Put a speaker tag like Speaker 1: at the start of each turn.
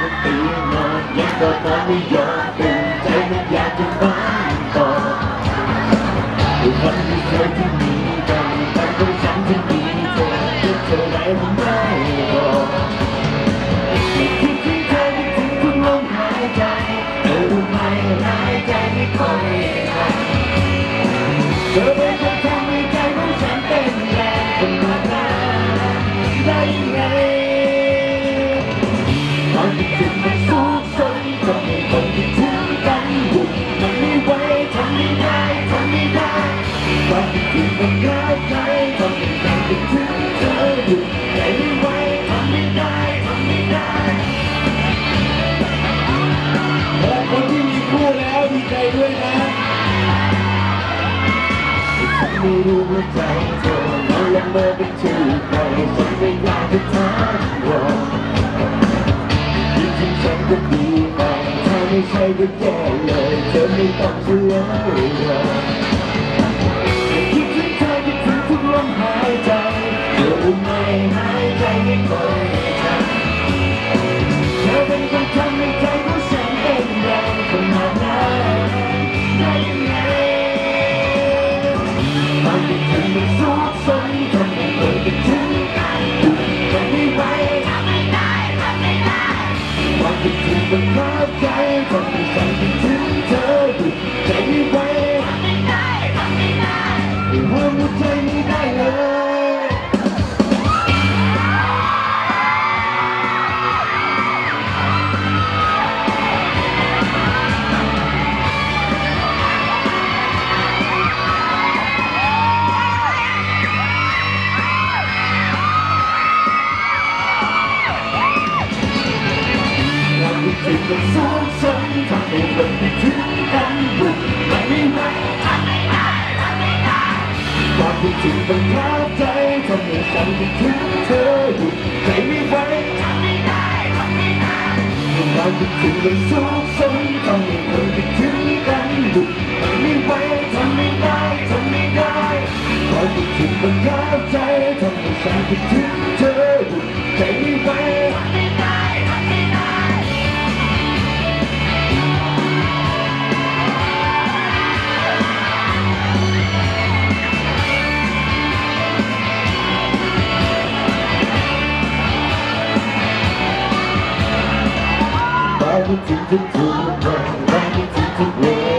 Speaker 1: บนเตียงนอนยังก็นอนไม่ยอมตื่นใจไม่อยากจะนอนต่อทุกวันที่เคยที่มีกันแต่ก็ฉันที่มีเธอเธอไหมันไม่บอไม่คิดถึงเธอไม่ถึงกลมหายใจเธอรู้ไหมายใจไม่ค่อยเธอเป็นคนทำให้ใจของฉันเต้นแรงคนมาได้ได้ยังไง มันสูงส่งทำให้คนคิดถึงกันบุกมันไม่ไหวทำไม่ได้ทำไม่ได้ความคิดถึงมันกล้าใจทำให้ใจคิดถึงเธออยู่ใจไม่ไหวทำไม่ได้ทำไม่ได้
Speaker 2: และคนที่มีคู่แล้วดีใจด้วยนะ
Speaker 1: ฉันไม่รู้ว่าใจเธอมันละเมอเป็นชื่อใครฉันไม่อยากจะถาม ก็แก่เลยเธอไม่ต้องเชื่อเลยคิดถึงเธอคิดถึงทุกลมหายใจเธอรู้ไหมหายใจไม่ค่อยทัน มคิดถึงมันครอบใจทำให้ฉันถึงเธออยู่ใจไม่ไหวห้ามหัวใจไม่ได้เลย ความคิดถึงมันสูงส่งทำให้คนคิดถึงกันบุกมันไม่ไหวทำไม่ได้ทำไม่ได้ความคิดถึงมันท้าใจทำให้ฉันคิดถึงเธออยู่ใจไม่ไหวทำไม่ได้ทำไม่ได้ความคิดถึงมันสูงส่งทำให้คนคิดถึงกันบุกมันไม่ไหวทำไม่ได้ทำไม่ได้ความคิดถึงมันท้าใจทำให้ฉันคิดถึงเธออยู่ใจไม่ไหว ไปไม่ถึงทุก